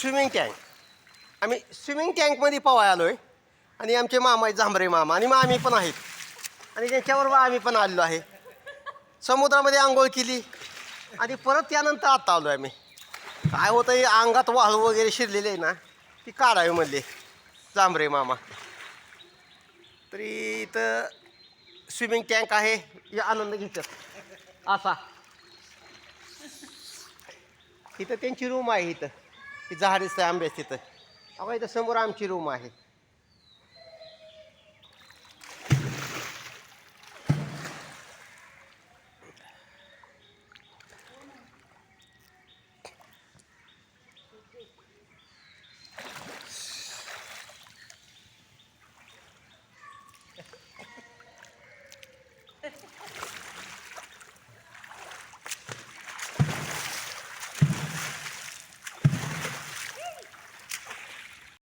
Swimming tank. आम्ही swimming टँकमध्ये पवाय आलो आहे आणि आमचे मामा आहेत जांभरे मामा. आणि मामी पण आहेत. आणि त्यांच्याबरोबर आम्ही पण आलेलो आहे. समुद्रामध्ये आंघोळ केली. आणि परत त्यानंतर आता आलो आम्ही. काय होतं हे अंगात वाळू वगैरे शिरलेले आहे ना ती काढावी म्हणले जांभरे मामा. तरी इथं स्विमिंग टँक आहे. हे आनंद घेतात. असा. इथं त्यांची रूम आहे इथं. ती झाड दिसतं आंब्याच तिथं अगं इथं समोर आमची रूम आहे.